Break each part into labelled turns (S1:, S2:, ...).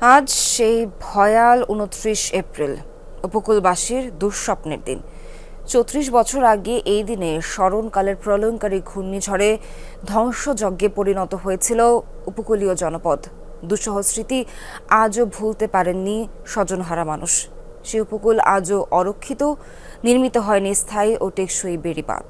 S1: আজ সেই ভয়াল উনত্রিশ এপ্রিল, উপকূলবাসীর দুঃস্বপ্নের দিন। চৌত্রিশ বছর আগে এই দিনে স্মরণকালের প্রলয়ঙ্কারী ঘূর্ণিঝড়ে ধ্বংসযজ্ঞে পরিণত হয়েছিল উপকূলীয় জনপদ। দুঃসহ স্মৃতি আজও ভুলতে পারেননি স্বজনহারা মানুষ। সেই উপকূল আজও অরক্ষিত, নির্মিত হয়নি স্থায়ী ও টেকসই বেড়িবাঁধ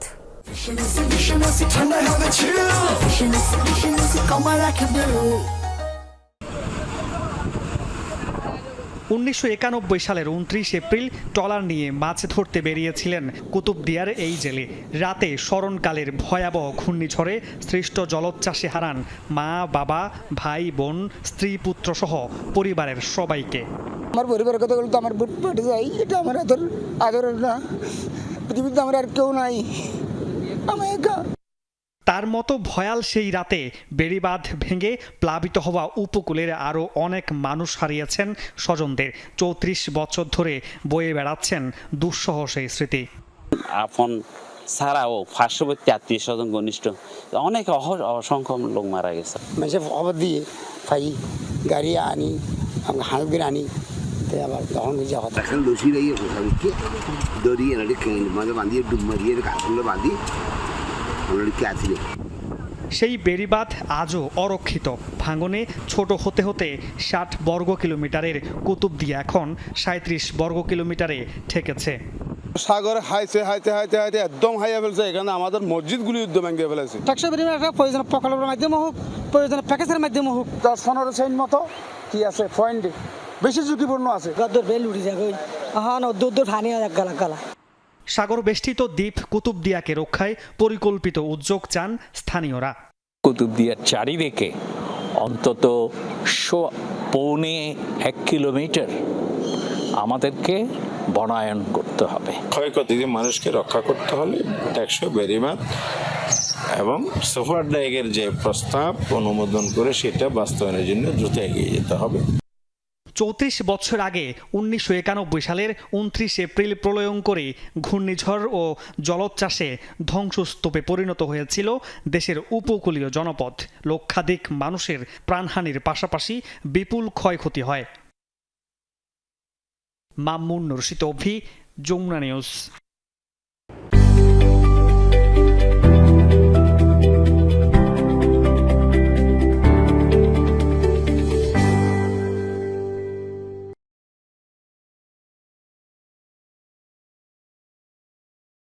S2: উনিশশো একানব্বই সালের উনত্রিশ এপ্রিল ট্রলার নিয়ে মাছ ধরতে বেরিয়েছিলেন কুতুবদিয়ার এই জেলে। রাতে স্মরণকালের ভয়াবহ ঘূর্ণিঝড়ে সৃষ্ট জলোচ্ছ্বাসে হারান মা, বাবা, ভাই, বোন, স্ত্রী পুত্র সহ পরিবারের সবাইকে।
S3: আমার পরিবারের কথা বলতে আমার বুট পেটে যাই এটা আমার আদর, আদরের না। পৃথিবীতে আমার আর কেউ নাই। আমি একা।
S2: তার মতো ভয়াল সেই রাতে বেড়িবাঁধ ভেঙে প্লাবিত হওয়া উপকূলের আরও অনেক মানুষ হারিয়েছেন স্বজনদের। চৌত্রিশ বছর ধরে বয়ে বেড়াচ্ছেন দুঃসহ সেই স্মৃতি।
S4: আপন ছাড়াও পার্শ্ববর্তী আত্মীয় স্বজন ঘনিষ্ঠ অনেক অহ- অসংখ্য লোক মারা গেছে।
S3: মেসে খবর দিয়ে পাই গাড়ি আনি হাঁস আনি আবার তখন যা কথা
S5: এখন দোষী রয়ে সবাইকে দড়িয়ে মাঝে বাঁধিয়ে ডুব মারিয়ে কাঠগুলো বাঁধি আসলে।
S2: সেই বেড়িবাঁধ আজও অরক্ষিত। ভাঙনে ছোট হতে হতে ষাট বর্গ কিলোমিটারের কুতুবদিয়া এখন সাঁত্রিশ বর্গ কিলোমিটারে ঠেকেছে।
S6: সাগরে হাইতে হাইতে হাইতে হাইতে একদম হাইয়া ফেলছে। এখানে আমাদের মসজিদগুলি উদ্যম ভেঙে ফেলেছে।
S7: ট্যাক্সি প্রয়োজন প্রকল্পের মাধ্যমে হোক প্রয়োজনে প্যাকেজের মাধ্যমে হোক।
S3: দশ পনেরো সেন্ট মতো কি আছে পয়েন্টে বেশি ঝুঁকিপূর্ণ আছে।
S7: গদ্দর বেল উঠে যাবে হ্যাঁ দূর দূর ফানি গালা গালা।
S2: সাগর বেষ্টিত দ্বীপ কুতুবদিয়াকে রক্ষায় পরিকল্পিত উদ্যোগ চান স্থানীয়রা।
S8: কুতুবদিয়ার চারিদিকে অন্তত শো পৌনে এক কিলোমিটার আমাদেরকে বনায়ন করতে হবে।
S9: ক্ষয়ক্ষতি মানুষকে রক্ষা করতে হলে টেকসই বেরিবাদ এবং সোফার ডাইগের যে প্রস্তাব অনুমোদন করে সেটা বাস্তবায়নের জন্য দ্রুত এগিয়ে যেতে হবে।
S2: চৌত্রিশ বছর আগে উনিশশো একানব্বই সালের উনত্রিশ এপ্রিল প্রলয়ঙ্করী ঘূর্ণিঝড় ও জলোচ্ছ্বাসে ধ্বংসস্তূপে পরিণত হয়েছিল দেশের উপকূলীয় জনপদ। লক্ষাধিক মানুষের প্রাণহানির পাশাপাশি বিপুল ক্ষয়ক্ষতি হয়। মামুন রশিদ অভি, যমুনা নিউজ।